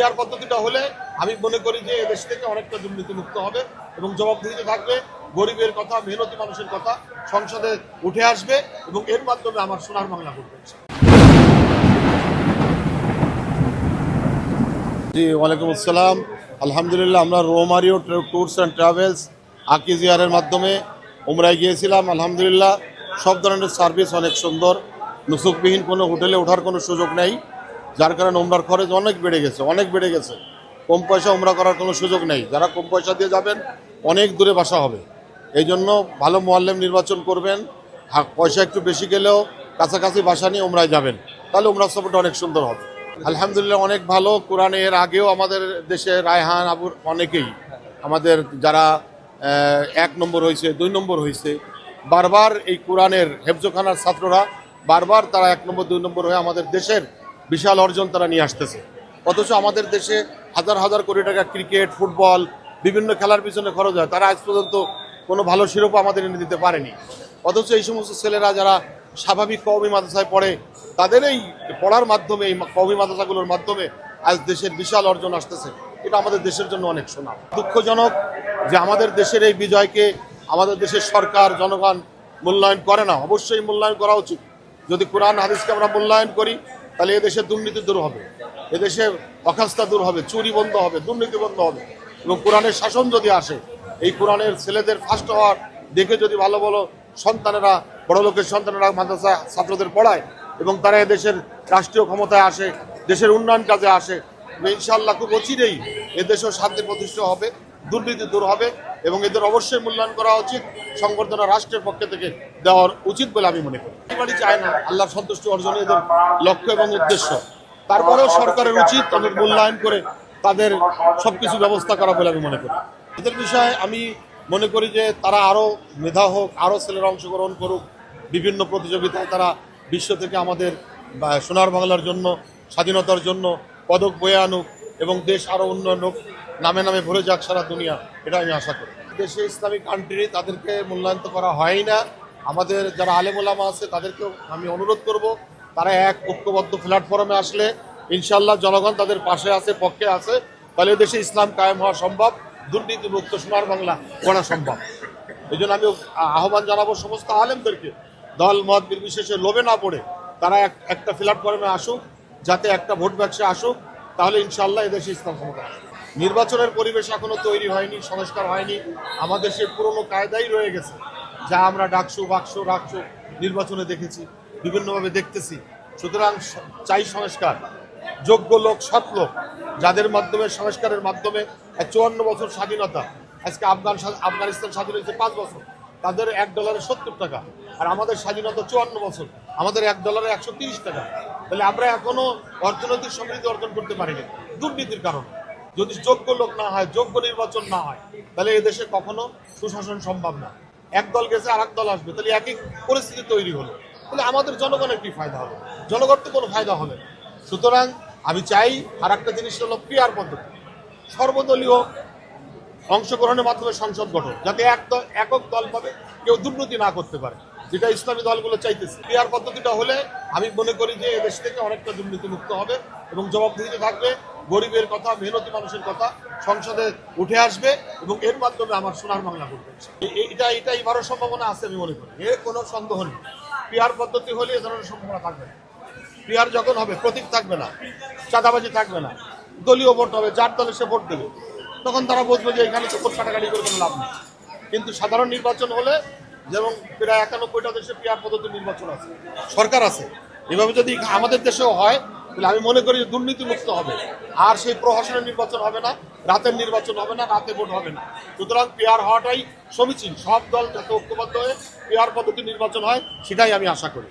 Peer পদ্ধতিটা হলে আমি মনে করি যে এদেশ থেকে অনেকটা দুর্নীতি মুক্ত হবে এবং জবাবদিহিতে থাকবে গরিবের কথা, মেহনতি মানুষের কথা সংসদে উঠে আসবে এবং এর মাধ্যমে আমার সোনার বাংলা করবে জি, ওয়ালাইকুম আসসালাম। আলহামদুলিল্লাহ, আমরা রোমারিও ট্যুরস অ্যান্ড ট্রাভেলস আকিজিয়ারের মাধ্যমে উমরায় গিয়েছিলাম। আলহামদুলিল্লাহ, সব ধরনের সার্ভিস অনেক সুন্দর। নুসুকবিহীন কোনো হোটেলে ওঠার কোনো সুযোগ নেই। যার কারণে ওমরার খরচ অনেক বেড়ে গেছে, অনেক বেড়ে গেছে। কম পয়সা ওমরা করার কোনো সুযোগ নেই। যারা কম পয়সা দিয়ে যাবেন, অনেক দূরে বাসা হবে। এই জন্য ভালো মোয়াল্লেম নির্বাচন করবেন। পয়সা একটু বেশি গেলেও কাছাকাছি বাসা নিয়ে ওমরায় যাবেন। তাহলে ওমরা সফরটা অনেক সুন্দর হবে। আলহামদুলিল্লাহ অনেক ভালো। কোরআনের আগেও আমাদের দেশে রায়হান আবুর অনেকেই আমাদের যারা এক নম্বর হয়েছে দুই নম্বর হয়েছে বারবার এই কোরআনের হেফজোখানার ছাত্ররা বারবার তারা এক নম্বর, দুই নম্বর হয়ে আমাদের দেশের বিশাল অর্জন তারা নিয়ে আসতেছে। অথচ আমাদের দেশে হাজার হাজার কোটি টাকা ক্রিকেট, ফুটবল, বিভিন্ন খেলার পিছনে খরচ হয়। তারা আজ পর্যন্ত কোনো ভালো শিরোপা আমাদের এনে দিতে পারেনি। অথচ এই সমস্ত ছেলেরা যারা স্বাভাবিক কওমি মাদ্রাসায় পড়ে, তাদের এই পড়ার মাধ্যমে, এই কওমি মাদ্রাসাগুলোর মাধ্যমে আজ দেশের বিশাল অর্জন আসতেছে। এটা আমাদের দেশের জন্য অনেক শোনা দুঃখজনক যে আমাদের দেশের এই বিজয়কে আমাদের দেশের সরকার, জনগণ মূল্যায়ন করে না। অবশ্যই মূল্যায়ন করা উচিত। যদি কোরআন, হাদিসকে আমরা মূল্যায়ন করি তাহলে এদেশে দুর্নীতি দূর হবে। এদেশে অখাস্তা দূর হবে, চুরি বন্ধ হবে, দুর্নীতি বন্ধ হবে। এবং কোরআনের শাসন যদি আসে, এই কোরআনের ছেলেদের ফার্স্ট হওয়ার দেখে যদি ভালো ভালো সন্তানেরা, বড় লোকের সন্তানেরা মাদ্রাসা ছাত্রদের পড়ায় এবং তারা এদেশের রাষ্ট্রীয় ক্ষমতায় আসে, দেশের উন্নয়ন কাজে আসে, ইনশাআল্লাহ খুব অচিরেই এদেশেও শান্তি প্রতিষ্ঠা হবে, দুর্নীতি দূর হবে। এবং এদের অবশ্যই মূল্যায়ন করা উচিত, সংবর্ধনা রাষ্ট্রের পক্ষ থেকে দেওয়ার উচিত বলে আমি মনে করি। এবারই চায় না, আল্লাহর সন্তুষ্টি অর্জনে এদের লক্ষ্য এবং উদ্দেশ্য। তারপরেও সরকারের উচিত তাদের মূল্যায়ন করে তাদের সবকিছু ব্যবস্থা করা বলে আমি মনে করি। এদের বিষয়ে আমি মনে করি যে তারা আরও মেধা হোক, আরও ছেলেরা অংশগ্রহণ করুক, বিভিন্ন প্রতিযোগিতায় তারা বিশ্ব থেকে আমাদের সোনার বাংলার জন্য, স্বাধীনতার জন্য পদক বয়ে আনুক এবং দেশ আরও উন্নয়ন হোক নামে নামে ভরে যাক সারা দুনিয়া এটা আমি আশা করি। দেশে ইসলামিক কান্ট্রি তাদেরকে মূল্যায়ন করা হয়ই না। আমাদের যারা আলেমুলামা আছে, তাদেরকেও আমি অনুরোধ করব, তারা এক ঐক্যবদ্ধ প্ল্যাটফর্মে আসলে ইনশাল্লাহ জনগণ তাদের পাশে আছে, পক্ষে আছে। তাহলে দেশে ইসলাম কায়েম হওয়া সম্ভব দুর্নীতিমুক্ত সোনার বাংলা গড়া সম্ভব। এই জন্য আমি আহ্বান জানাব সমস্ত আলেমদেরকে, দল, মত নির্বিশেষে লোভে না পড়ে, তারা এক, একটা প্ল্যাটফর্মে আসুক, যাতে একটা ভোট ব্যবসা আসুক তাহলে ইনশাল্লাহ এদেশে ইসলাম ক্ষমতা। নির্বাচনের পরিবেশ এখনও তৈরি হয়নি, সংস্কার হয়নি। আমাদের সেই পুরনো কায়দাই রয়ে গেছে। যা আমরা ডাকসু, বাক্স, রাখসু নির্বাচনে দেখেছি, বিভিন্নভাবে দেখতেছি। সুতরাং চাই সংস্কার। যোগ্য লোক, সৎ লোক, যাদের মাধ্যমে, সংস্কারের মাধ্যমে চুয়ান্ন বছর স্বাধীনতা, আজকে আফগান আফগানিস্তান স্বাধীন হয়েছে পাঁচ বছর, তাদের এক ডলারে সত্তর টাকা। আর আমাদের স্বাধীনতা চুয়ান্ন বছর, আমাদের এক ডলারে একশো টাকা। তাহলে আমরা এখনও অর্থনৈতিক সমৃদ্ধি অর্জন করতে পারিনি। দুর্নীতির কারণে। যদি যোগ্য লোক না হয়, যোগ্য নির্বাচন না হয়, তাহলে এদেশে কখনো সুশাসন সম্ভব না। এক দল গেছে আর দল আসবে, তাহলে একই পরিস্থিতি তৈরি হলো। তাহলে আমাদের জনগণের কি ফায়দা হবে? জনগণ তো কোনো ফায়দা হবে সুতরাং আমি চাই আর একটা জিনিস হলো পিয়ার পদ্ধতি। সর্বদলীয় অংশগ্রহণের মাধ্যমে সংসদ গঠন, যাতে এক দল, একক দল পাবে কেউ দুর্নীতি না করতে পারে। যেটা ইসলামী দলগুলো চাইতেছে। পিয়ার পদ্ধতিটা হলে আমি মনে করি যে এদেশ থেকে অনেকটা দুর্নীতি মুক্ত হবে এবং জবাবদিহিতে থাকবে, গরিবের কথা, মেহনতি মানুষের কথা সংসদে উঠে আসবে এবং এর মাধ্যমে আমার সোনার বাংলা করবে এটা এটা এবারও সম্ভাবনা আছে আমি মনে করি। এর কোনো সন্দেহ নেই। পিয়ার পদ্ধতি হলে এ ধরনের সম্ভাবনা থাকবে না। পিয়ার যখন হবে, প্রতীক থাকবে না, চাঁদাবাজি থাকবে না, দলীয় ভোট হবে, যার দলে সে ভোট দেবে, তখন তারা বুঝবে যে এখানে তো ভোট কাটাকাটি করে কোনো লাভ নেই। কিন্তু সাধারণ নির্বাচন হলে যেমন প্রায় একানব্বইটা দেশে পিয়ার পদ্ধতি নির্বাচন আছে। সরকার আছে। এভাবে যদি আমাদের দেশেও হয়, তাহলে আমি মনে করি যে দুর্নীতি মুক্ত হবে। আর সেই প্রহসনের নির্বাচন হবে না, রাতের নির্বাচন হবে না, রাতে ভোট হবে না। সুতরাং পিয়ার হওয়াটাই সমীচীন। সব দল যাতে ঐক্যবদ্ধ হয়ে পিয়ার পদ্ধতি নির্বাচন হয়, সেটাই আমি আশা করি।